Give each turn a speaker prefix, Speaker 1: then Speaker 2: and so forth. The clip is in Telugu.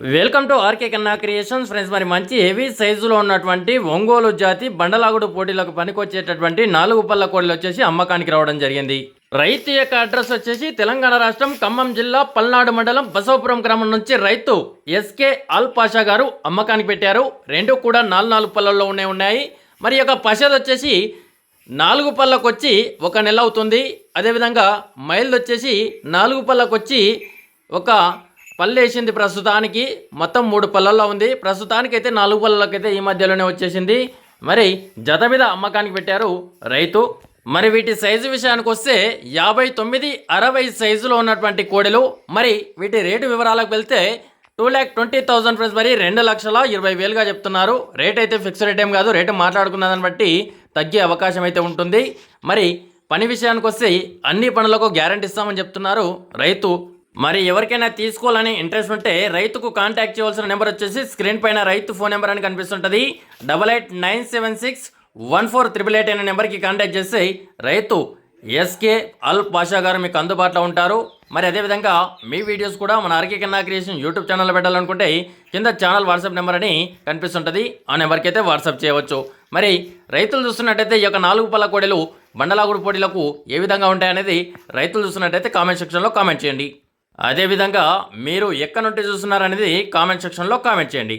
Speaker 1: Welcome to RK Kanna creations friends మరి మంచి హెవీ సైజులో ఉన్నటువంటి ఒంగోలు జాతి బండలాగుడు పోటీలకు పనికొచ్చేటటువంటి నాలుగు పళ్ళ కోడలు వచ్చేసి అమ్మకానికి రావడం జరిగింది. రైతు యొక్క అడ్రస్ వచ్చేసి తెలంగాణ రాష్ట్రం ఖమ్మం జిల్లా పల్నాడు మండలం బసవపురం గ్రామం నుంచి రైతు ఎస్కే అల్ పాషా గారు అమ్మకానికి పెట్టారు. రెండు కూడా నాలుగు నాలుగు పళ్ళల్లో ఉన్నాయి ఉన్నాయి. మరి యొక్క పషది వచ్చేసి నాలుగు పళ్ళకు వచ్చి ఒక నెల అవుతుంది. అదేవిధంగా మైల్ది వచ్చేసి నాలుగు పళ్ళకు వచ్చి ఒక పళ్ళు వేసింది ప్రస్తుతానికి. మొత్తం మూడు పళ్ళల్లో ఉంది. ప్రస్తుతానికి అయితే నాలుగు పళ్ళకైతే ఈ మధ్యలోనే వచ్చేసింది. మరి జత మీద అమ్మకానికి పెట్టారు రైతు. మరి వీటి సైజు విషయానికి వస్తే యాభై తొమ్మిది అరవై సైజులో ఉన్నటువంటి కోడెలు. మరి వీటి రేటు వివరాలకు వెళ్తే two lakh twenty thousand friends మరి రెండు లక్షల ఇరవై వేలుగా చెప్తున్నారు. రేట్ అయితే ఫిక్స్డ్ రేట్ ఏం కాదు రేటు మాట్లాడుకున్నదాన్ని బట్టి తగ్గే అవకాశం అయితే ఉంటుంది. మరి పని విషయానికి వస్తే అన్ని పనులకు గ్యారంటీ ఇస్తామని చెప్తున్నారు రైతు. మరి ఎవరికైనా తీసుకోవాలని ఇంట్రెస్ట్ ఉంటే రైతుకు కాంటాక్ట్ చేయవలసిన నెంబర్ వచ్చేసి స్క్రీన్ పైన రైతు ఫోన్ నెంబర్ అని కనిపిస్తుంటుంది. Double eight nine seven six one four triple eight అనే నెంబర్కి కాంటాక్ట్ చేస్తే రైతు ఎస్కే అల్ పాషా గారు మీకు అందుబాటులో ఉంటారు. మరి అదేవిధంగా మీ వీడియోస్ కూడా మన ఆర్కే కన్నా క్రియేషన్ యూట్యూబ్ ఛానల్లో పెట్టాలనుకుంటే కింద ఛానల్ వాట్సాప్ నెంబర్ అని కనిపిస్తుంటుంది. ఆ నెంబర్కి అయితే వాట్సాప్ చేయవచ్చు. మరి రైతులు చూస్తున్నట్టయితే ఈ యొక్క నాలుగు పళ్ళ కోడెలు బండలాగుడు పోటీలకు ఏ విధంగా ఉంటాయనేది రైతులు చూస్తున్నట్టయితే కామెంట్ సెక్షన్లో కామెంట్ చేయండి. అదేవిధంగా మీరు ఎక్కడి నుండి చూస్తున్నారనేది కామెంట్ సెక్షన్లో కామెంట్ చేయండి.